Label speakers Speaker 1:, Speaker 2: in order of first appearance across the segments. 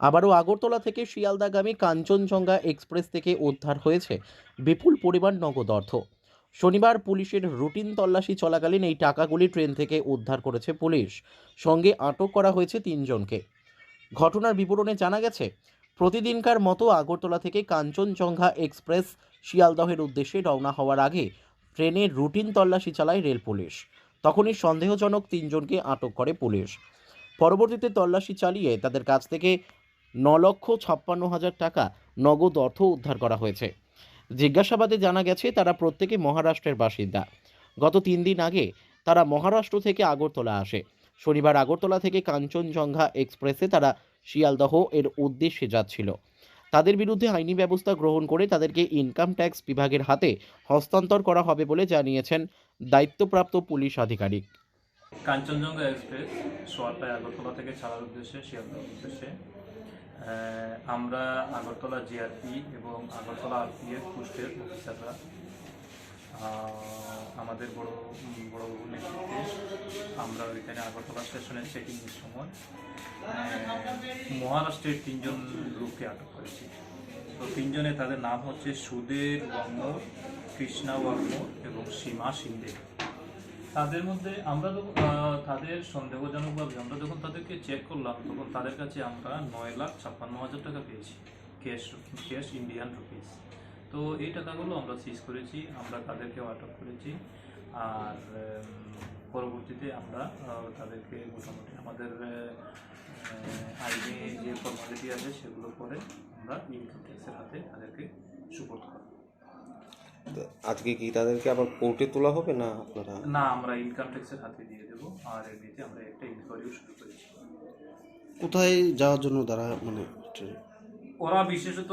Speaker 1: আবারও আগরতলা থেকে শিয়ালদাগামী কাঞ্চনজঙ্ঘা এক্সপ্রেস থেকে উদ্ধার হয়েছে বিপুল পরিমাণ নগদ অর্থ। শনিবার পুলিশের রুটিন তল্লাশি চলাকালীন এই টাকাগুলি ট্রেন থেকে উদ্ধার করেছে পুলিশ। সঙ্গে আটক করা হয়েছে তিনজনকে। ঘটনার বিবরণে জানা গেছে, প্রতিদিনকার মতো আগরতলা থেকে কাঞ্চনজঙ্ঘা এক্সপ্রেস শিয়ালদহের উদ্দেশ্যে রওনা হওয়ার আগে ট্রেনের রুটিন তল্লাশি চালায় রেল পুলিশ। তখনই সন্দেহজনক তিনজনকে আটক করে পুলিশ। পরবর্তীতে তল্লাশি চালিয়ে তাদের কাছ থেকে ন লক্ষ ছাপ্পান্ন হাজার টাকা নগদ অর্থ উদ্ধার করা হয়েছে। জিজ্ঞাসাবাদে জানা গেছে, তারা প্রত্যেকে মহারাষ্ট্রের বাসিন্দা। গত তিন দিন আগে তারা মহারাষ্ট্র থেকে আগরতলা আসে। শনিবার আগরতলা থেকে কাঞ্চনজঙ্ঘা এক্সপ্রেসে তারা শিয়ালদহ এর উদ্দেশ্যে যাচ্ছিল। তাদের বিরুদ্ধে আইনি ব্যবস্থা গ্রহণ করে তাদেরকে ইনকাম ট্যাক্স বিভাগের হাতে হস্তান্তর করা হবে বলে জানিয়েছেন দায়িত্বপ্রাপ্ত পুলিশ আধিকারিক।
Speaker 2: কাঞ্চনজঙ্ঘা এক্সপ্রেস সোয়ারটায় আগরতলা থেকে ছাড়ার উদ্দেশ্যে শিয়ালদার উদ্দেশ্যে আমরা আগরতলা জিআরপি এবং আগরতলা আরপিএফ পোস্টের অফিসাররা আমাদের বড় বড় নেতৃত্বে আমরা ওইখানে আগরতলা স্টেশনে চেকিংয়ের সময় মহারাষ্ট্রের তিনজন লোককে আটক করেছি। তো তিনজনে তাদের নাম হচ্ছে সুধীর বর্মর কৃষ্ণা বর্মর এবং সীমা সিন্দে তাদের মধ্যে আমরা যখন, তাদের সন্দেহজনকভাবে আমরা যখন তাদেরকে চেক করলাম তখন তাদের কাছে আমরা নয় লাখ ছাপ্পান্ন হাজার টাকা পেয়েছি ক্যাশ ক্যাশ ইন্ডিয়ান রুপিস তো এই টাকাগুলো আমরা সিজ করেছি আমরা তাদেরকেও আটক করেছি আর পরবর্তীতে আমরা তাদেরকে মোটামুটি আমাদের আইনে যে ফর্মালিটি আছে সেগুলো করে আমরা ইনকাম ট্যাক্সের হাতে তাদেরকে সুপোর্ট করব।
Speaker 3: তো আজকে কি তাদেরকে আবার কোর্টে তোলা হবে না আপনারা
Speaker 2: না আমরা ইনকাম ট্যাক্সের হাতে দিয়ে দেবো আর এমনিতে আমরা একটা ইনকোয়ারিও শুরু করেছি
Speaker 4: কোথায় যাওয়ার জন্য তারা মানে?
Speaker 2: ওরা বিশেষত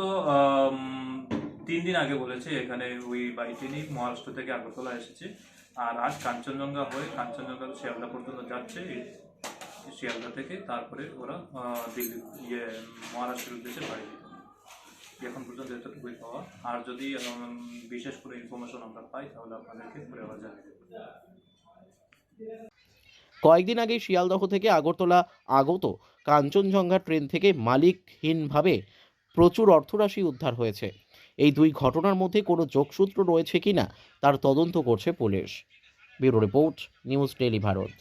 Speaker 2: তিন দিন আগে বলেছে এখানে ওই বাড়িতে নেই মহারাষ্ট্র থেকে আগরতলা এসেছে আর আজ কাঞ্চনজঙ্ঘা হয়ে কাঞ্চনজঙ্ঘা শিয়ালদা পর্যন্ত যাচ্ছে শিয়ালদা থেকে তারপরে ওরা দিল্লি ইয়ে মহারাষ্ট্রের উদ্দেশ্যে বাড়ি। এখন পর্যন্ত এতটুকুই পাওয়া। আর যদি বিশেষ করে ইনফরমেশন আমরা পাই, তাহলে আপনাদেরকে পরে আবার জানিয়ে
Speaker 1: কয়েকদিন আগে শিয়ালদহ থেকে আগরতলা আগত কাঞ্চনজঙ্ঘা ট্রেন থেকে মালিকহীনভাবে প্রচুর অর্থরাশি উদ্ধার হয়েছে। এই দুই ঘটনার মধ্যে কোনো যোগসূত্র রয়েছে কিনা, তার তদন্ত করছে police. Bureau report, news daily Bharat.